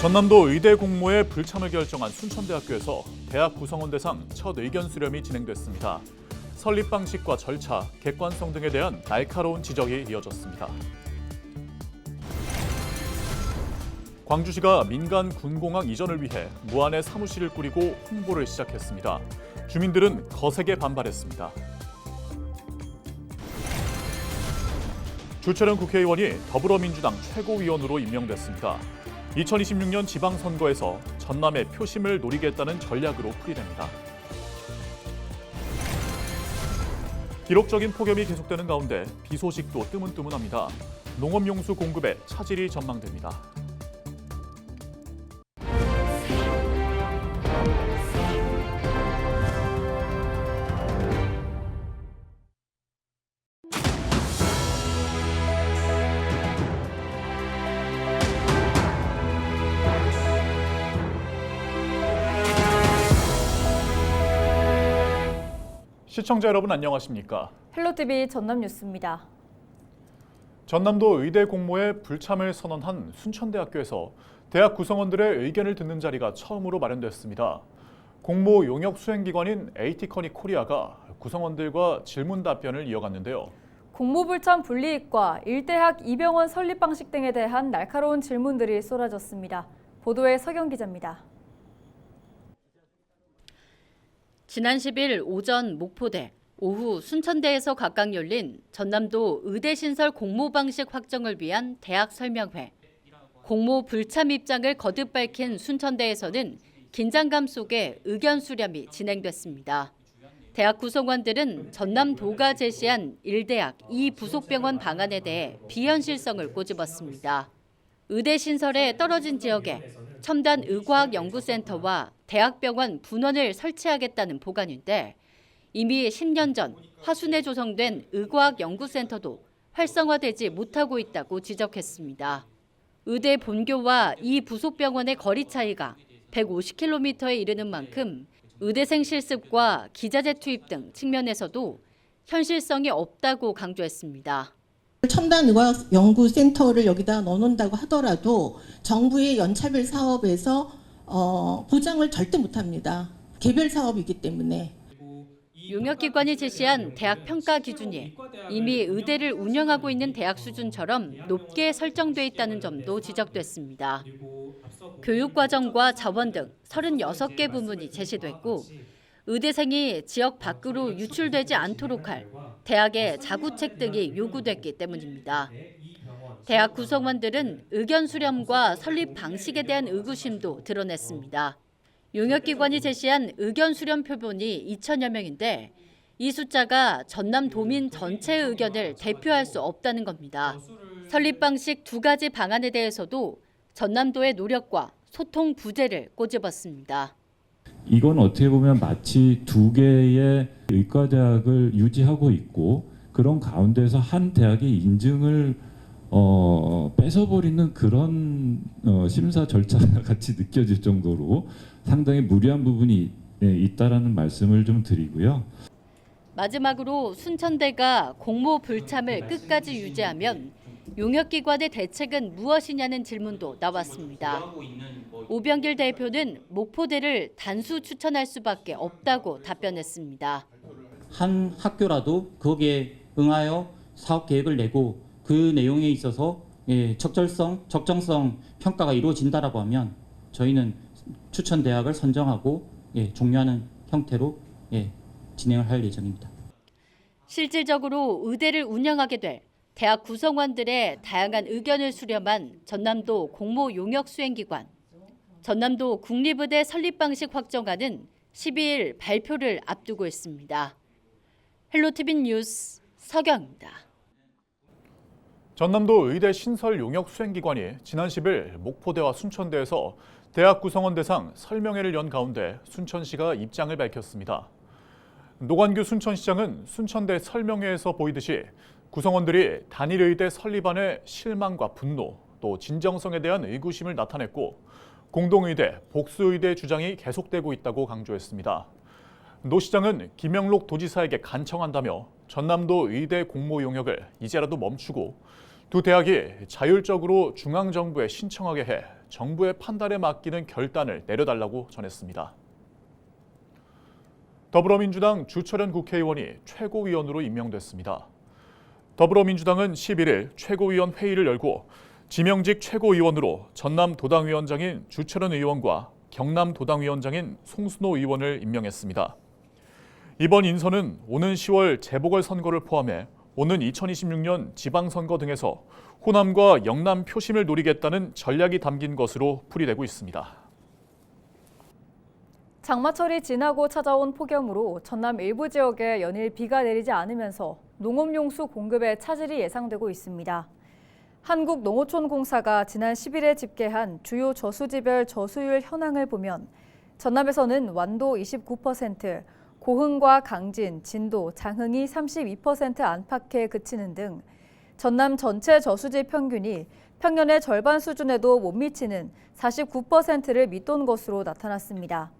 전남도 의대 공모에 불참을 결정한 순천대학교에서 대학 구성원 대상 첫 의견 수렴이 진행됐습니다. 설립 방식과 절차, 객관성 등에 대한 날카로운 지적이 이어졌습니다. 광주시가 민간 군공항 이전을 위해 무안에 사무실을 꾸리고 홍보를 시작했습니다. 주민들은 거세게 반발했습니다. 주철현 국회의원이 더불어민주당 최고위원으로 임명됐습니다. 2026년 지방선거에서 전남의 표심을 노리겠다는 전략으로 풀이됩니다. 기록적인 폭염이 계속되는 가운데 비 소식도 뜨문뜨문합니다. 농업용수 공급에 차질이 전망됩니다. 시청자 여러분 안녕하십니까? 헬로티비 전남 뉴스입니다. 전남도 의대 공모에 불참을 선언한 순천대학교에서 대학 구성원들의 의견을 듣는 자리가 처음으로 마련됐습니다. 공모 용역 수행기관인 에이티커니 코리아가 구성원들과 질문 답변을 이어갔는데요. 공모불참 분리익과 일대학 이병원 설립 방식 등에 대한 날카로운 질문들이 쏟아졌습니다. 보도에 서경 기자입니다. 지난 10일 오전 목포대, 오후 순천대에서 각각 열린 전남도 의대 신설 공모 방식 확정을 위한 대학 설명회. 공모 불참 입장을 거듭 밝힌 순천대에서는 긴장감 속에 의견 수렴이 진행됐습니다. 대학 구성원들은 전남도가 제시한 일대학 이 부속병원 방안에 대해 비현실성을 꼬집었습니다. 의대 신설에 떨어진 지역에 첨단 의과학 연구센터와 대학병원 분원을 설치하겠다는 보관인데 이미 10년 전 화순에 조성된 의과학 연구센터도 활성화되지 못하고 있다고 지적했습니다. 의대 본교와 이 부속병원의 거리 차이가 150km에 이르는 만큼 의대생 실습과 기자재 투입 등 측면에서도 현실성이 없다고 강조했습니다. 첨단 의학 연구센터를 여기다 넣어놓는다고 하더라도 정부의 연차별 사업에서 어, 보장을 절대 못합니다. 개별 사업이기 때문에. 용역기관이 제시한 대학 평가 기준이 이미 의대를 운영하고 있는 대학 수준처럼 높게 설정돼 있다는 점도 지적됐습니다. 교육과정과 자원 등 36개 부문이 제시됐고 의대생이 지역 밖으로 유출되지 않도록 할 대학의 자구책 등이 요구됐기 때문입니다. 대학 구성원들은 의견 수렴과 설립 방식에 대한 의구심도 드러냈습니다. 용역기관이 제시한 의견 수렴 표본이 2천여 명인데 이 숫자가 전남 도민 전체의 의견을 대표할 수 없다는 겁니다. 설립 방식 두 가지 방안에 대해서도 전남도의 노력과 소통 부재를 꼬집었습니다. 이건 어떻게 보면 마치 두 개의 의과대학을 유지하고 있고 그런 가운데서 한 대학의 인증을 어, 뺏어버리는 그런 어, 심사 절차 같이 느껴질 정도로 상당히 무리한 부분이 예, 있다라는 말씀을 좀 드리고요. 마지막으로 순천대가 공모 불참을 끝까지 유지하면 용역기관의 대책은 무엇이냐는 질문도 나왔습니다. 오병길 대표는 목포대를 단수 추천할 수밖에 없다고 답변했습니다. 한 학교라도 거기에 응하여 사업 계획을 내고 그 내용에 있어서 예, 적절성, 적정성 평가가 이루어진다라고 하면 저희는 추천 대학을 선정하고 예, 종료하는 형태로 예, 진행을 할 예정입니다. 실질적으로 의대를 운영하게 될 대학 구성원들의 다양한 의견을 수렴한 전남도 공모 용역 수행기관. 전남도 국립의대 설립 방식 확정안은 12일 발표를 앞두고 있습니다. 헬로티비 뉴스 서경입니다. 전남도 의대 신설 용역 수행기관이 지난 10일 목포대와 순천대에서 대학 구성원 대상 설명회를 연 가운데 순천시가 입장을 밝혔습니다. 노관규 순천시장은 순천대 설명회에서 보이듯이 구성원들이 단일의대 설립안에 실망과 분노 또 진정성에 대한 의구심을 나타냈고 공동의대, 복수의대 주장이 계속되고 있다고 강조했습니다. 노 시장은 김영록 도지사에게 간청한다며 전남도 의대 공모 용역을 이제라도 멈추고 두 대학이 자율적으로 중앙정부에 신청하게 해 정부의 판단에 맡기는 결단을 내려달라고 전했습니다. 더불어민주당 주철현 국회의원이 최고위원으로 임명됐습니다. 더불어민주당은 11일 최고위원 회의를 열고 지명직 최고위원으로 전남 도당위원장인 주철현 의원과 경남 도당위원장인 송순호 의원을 임명했습니다. 이번 인선은 오는 10월 재보궐선거를 포함해 오는 2026년 지방선거 등에서 호남과 영남 표심을 노리겠다는 전략이 담긴 것으로 풀이되고 있습니다. 장마철이 지나고 찾아온 폭염으로 전남 일부 지역에 연일 비가 내리지 않으면서 농업용수 공급에 차질이 예상되고 있습니다. 한국농어촌공사가 지난 10일에 집계한 주요 저수지별 저수율 현황을 보면 전남에서는 완도 29%, 고흥과 강진, 진도, 장흥이 32% 안팎에 그치는 등 전남 전체 저수지 평균이 평년의 절반 수준에도 못 미치는 49%를 밑돈 것으로 나타났습니다.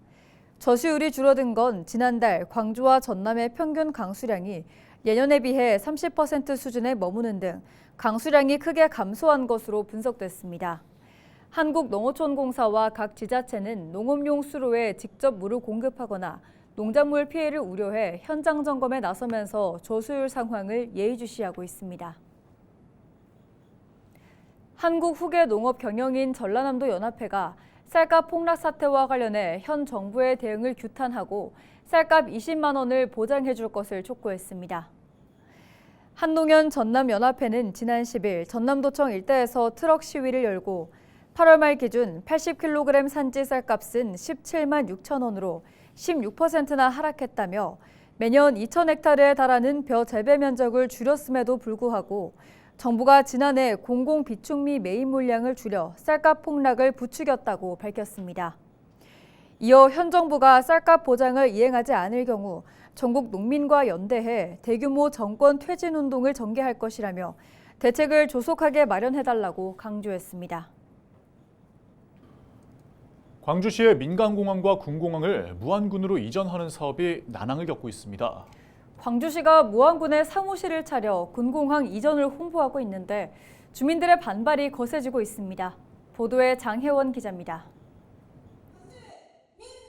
저수율이 줄어든 건 지난달 광주와 전남의 평균 강수량이 예년에 비해 30% 수준에 머무는 등 강수량이 크게 감소한 것으로 분석됐습니다. 한국농어촌공사와 각 지자체는 농업용 수로에 직접 물을 공급하거나 농작물 피해를 우려해 현장 점검에 나서면서 저수율 상황을 예의주시하고 있습니다. 한국후계농업경영인 전라남도 연합회가 쌀값 폭락 사태와 관련해 현 정부의 대응을 규탄하고 쌀값 20만 원을 보장해 줄 것을 촉구했습니다. 한농연 전남연합회는 지난 10일 전남도청 일대에서 트럭 시위를 열고 8월 말 기준 80kg 산지 쌀값은 17만 6천 원으로 16%나 하락했다며 매년 2,000헥타르에 달하는 벼 재배 면적을 줄였음에도 불구하고 정부가 지난해 공공 비축미 매입 물량을 줄여 쌀값 폭락을 부추겼다고 밝혔습니다. 이어 현 정부가 쌀값 보장을 이행하지 않을 경우 전국 농민과 연대해 대규모 정권 퇴진 운동을 전개할 것이라며 대책을 조속하게 마련해달라고 강조했습니다. 광주시의 민간공항과 군공항을 무안군으로 이전하는 사업이 난항을 겪고 있습니다. 광주시가 무안군에 사무실을 차려 군공항 이전을 홍보하고 있는데 주민들의 반발이 거세지고 있습니다. 보도에 장혜원 기자입니다.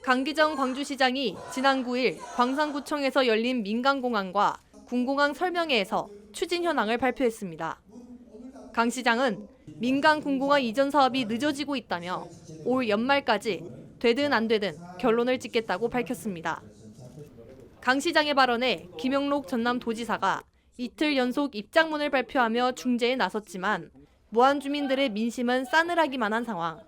강기정 광주시장이 지난 9일 광산구청에서 열린 민간공항과 군공항 설명회에서 추진 현황을 발표했습니다. 강 시장은 민간 군공항 이전 사업이 늦어지고 있다며 올 연말까지 되든 안 되든 결론을 짓겠다고 밝혔습니다. 강 시장의 발언에 김영록 전남 도지사가 이틀 연속 입장문을 발표하며 중재에 나섰지만 무안 주민들의 민심은 싸늘하기만 한 상황.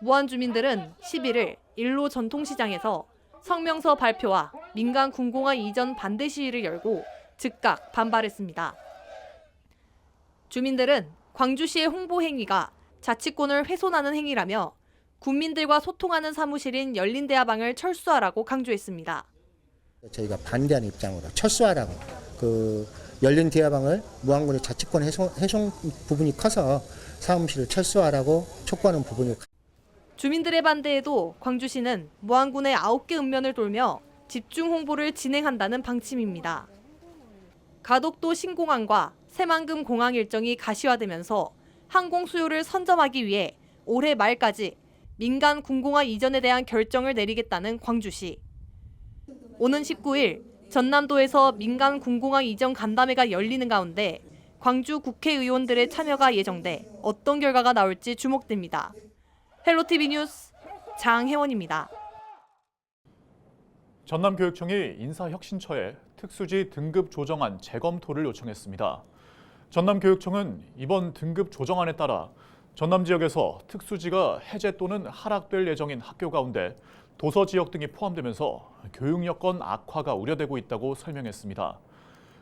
무안 주민들은 11일 일로 전통시장에서 성명서 발표와 민간 군공항 이전 반대 시위를 열고 즉각 반발했습니다. 주민들은 광주시의 홍보 행위가 자치권을 훼손하는 행위라며 국민들과 소통하는 사무실인 열린대화방을 철수하라고 강조했습니다. 저희가 반대하는 입장으로 철수하라고 그 열린 대화방을 무안군의 자치권 훼손, 훼손 부분이 커서 사무실을 철수하라고 촉구하는 부분이 주민들의 반대에도 광주시는 무안군의 9개 읍면을 돌며 집중 홍보를 진행한다는 방침입니다. 가덕도 신공항과 새만금 공항 일정이 가시화되면서 항공 수요를 선점하기 위해 올해 말까지 민간 군공항 이전에 대한 결정을 내리겠다는 광주시. 오는 19일 전남도에서 민간 군공항 이전 간담회가 열리는 가운데 광주 국회의원들의 참여가 예정돼 어떤 결과가 나올지 주목됩니다. 헬로티비 뉴스 장혜원입니다. 전남교육청이 인사혁신처에 특수지 등급 조정안 재검토를 요청했습니다. 전남교육청은 이번 등급 조정안에 따라 전남 지역에서 특수지가 해제 또는 하락될 예정인 학교 가운데 도서 지역 등이 포함되면서 교육 여건 악화가 우려되고 있다고 설명했습니다.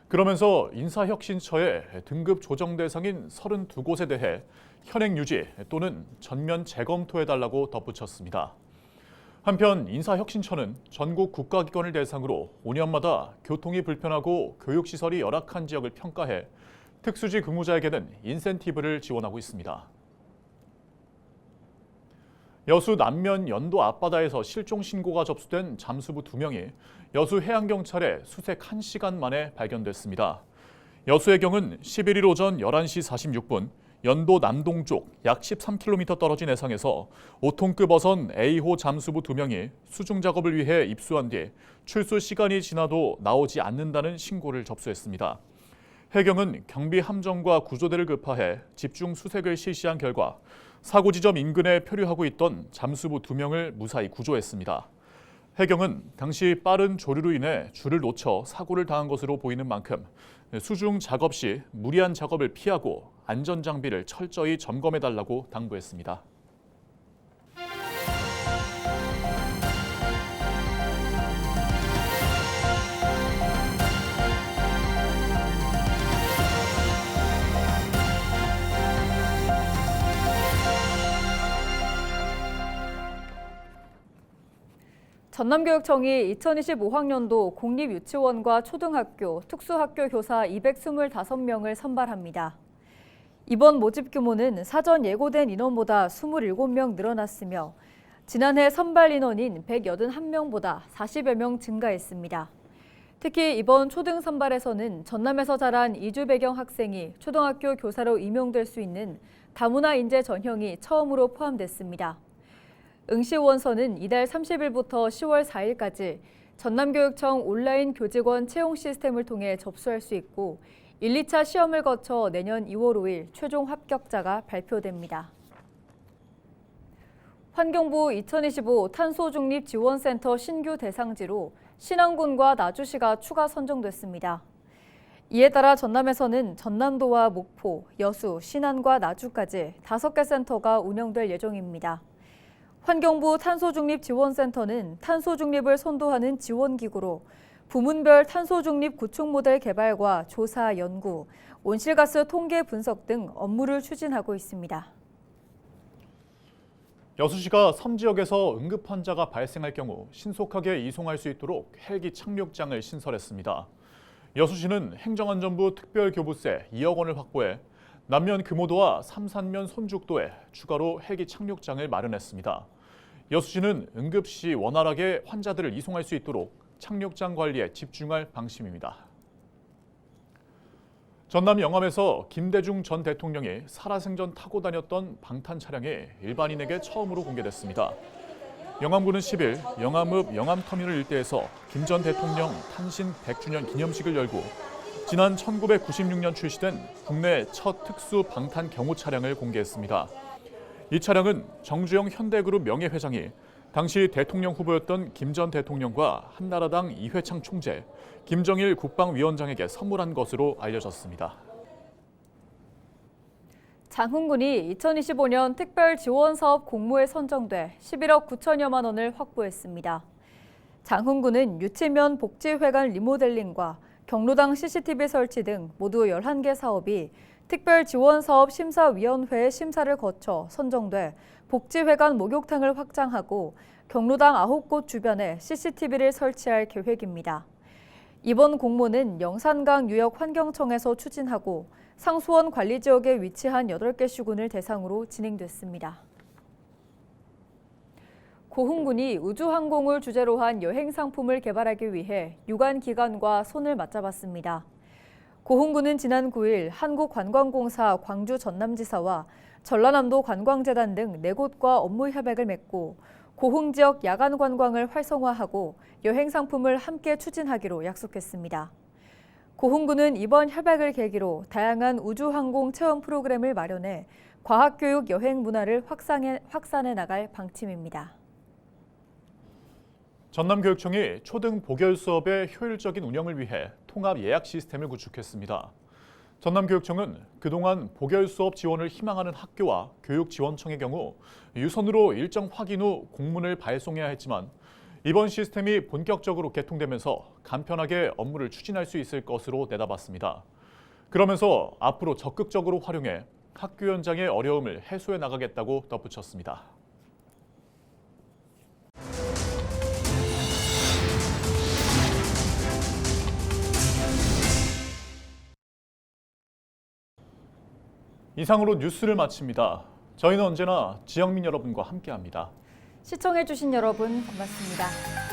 그러면서 인사혁신처의 등급 조정 대상인 32곳에 대해 현행 유지 또는 전면 재검토해달라고 덧붙였습니다. 한편 인사혁신처는 전국 국가기관을 대상으로 5년마다 교통이 불편하고 교육시설이 열악한 지역을 평가해 특수지 근무자에게는 인센티브를 지원하고 있습니다. 여수 남면 연도 앞바다에서 실종 신고가 접수된 잠수부 2명이 여수 해양경찰에 수색 1시간 만에 발견됐습니다. 여수해경은 11일 오전 11시 46분 연도 남동쪽 약 13km 떨어진 해상에서 5톤급 어선 A호 잠수부 2명이 수중 작업을 위해 입수한 뒤 출수 시간이 지나도 나오지 않는다는 신고를 접수했습니다. 해경은 경비 함정과 구조대를 급파해 집중 수색을 실시한 결과 사고 지점 인근에 표류하고 있던 잠수부 2명을 무사히 구조했습니다. 해경은 당시 빠른 조류로 인해 줄을 놓쳐 사고를 당한 것으로 보이는 만큼 수중 작업 시 무리한 작업을 피하고 안전 장비를 철저히 점검해 달라고 당부했습니다. 전남교육청이 2025학년도 공립유치원과 초등학교, 특수학교 교사 225명을 선발합니다. 이번 모집 규모는 사전 예고된 인원보다 27명 늘어났으며 지난해 선발 인원인 181명보다 40여 명 증가했습니다. 특히 이번 초등 선발에서는 전남에서 자란 이주 배경 학생이 초등학교 교사로 임용될 수 있는 다문화 인재 전형이 처음으로 포함됐습니다. 응시 원서는 이달 30일부터 10월 4일까지 전남교육청 온라인 교직원 채용 시스템을 통해 접수할 수 있고 1, 2차 시험을 거쳐 내년 2월 5일 최종 합격자가 발표됩니다. 환경부 2025 탄소중립지원센터 신규 대상지로 신안군과 나주시가 추가 선정됐습니다. 이에 따라 전남에서는 전남도와 목포, 여수, 신안과 나주까지 5개 센터가 운영될 예정입니다. 환경부 탄소중립지원센터는 탄소중립을 선도하는 지원기구로 부문별 탄소중립 구축 모델 개발과 조사, 연구, 온실가스 통계 분석 등 업무를 추진하고 있습니다. 여수시가 섬 지역에서 응급 환자가 발생할 경우 신속하게 이송할 수 있도록 헬기 착륙장을 신설했습니다. 여수시는 행정안전부 특별교부세 2억 원을 확보해 남면 금오도와 삼산면 손죽도에 추가로 헬기 착륙장을 마련했습니다. 여수시는 응급시 원활하게 환자들을 이송할 수 있도록 착륙장 관리에 집중할 방침입니다. 전남 영암에서 김대중 전 대통령이 살아생전 타고 다녔던 방탄 차량이 일반인에게 처음으로 공개됐습니다. 영암구는 10일 영암읍 영암터미널 일대에서 김 전 대통령 탄신 100주년 기념식을 열고 지난 1996년 출시된 국내 첫 특수 방탄 경호 차량을 공개했습니다. 이 차량은 정주영 현대그룹 명예회장이 당시 대통령 후보였던 김 전 대통령과 한나라당 이회창 총재, 김정일 국방위원장에게 선물한 것으로 알려졌습니다. 장흥군이 2025년 특별 지원 사업 공모에 선정돼 11억 9천여만 원을 확보했습니다. 장흥군은 유치면 복지회관 리모델링과 경로당 CCTV 설치 등 모두 11개 사업이 특별 지원 사업 심사위원회의 심사를 거쳐 선정돼 복지회관 목욕탕을 확장하고 경로당 9곳 주변에 CCTV를 설치할 계획입니다. 이번 공모는 영산강 유역 환경청에서 추진하고 상수원 관리 지역에 위치한 8개 시군을 대상으로 진행됐습니다. 고흥군이 우주항공을 주제로 한 여행 상품을 개발하기 위해 유관 기관과 손을 맞잡았습니다. 고흥군은 지난 9일 한국관광공사 광주 전남지사와 전라남도 관광재단 등 4곳과 업무 협약을 맺고 고흥 지역 야간 관광을 활성화하고 여행 상품을 함께 추진하기로 약속했습니다. 고흥군은 이번 협약을 계기로 다양한 우주항공 체험 프로그램을 마련해 과학교육 여행 문화를 확산해, 확산해 나갈 방침입니다. 전남교육청이 초등 보결 수업의 효율적인 운영을 위해 통합 예약 시스템을 구축했습니다. 전남교육청은 그동안 보결 수업 지원을 희망하는 학교와 교육지원청의 경우 유선으로 일정 확인 후 공문을 발송해야 했지만 이번 시스템이 본격적으로 개통되면서 간편하게 업무를 추진할 수 있을 것으로 내다봤습니다. 그러면서 앞으로 적극적으로 활용해 학교 현장의 어려움을 해소해 나가겠다고 덧붙였습니다. 이상으로 뉴스를 마칩니다. 저희는 언제나 지영민 여러분과 함께합니다. 시청해주신 여러분 고맙습니다.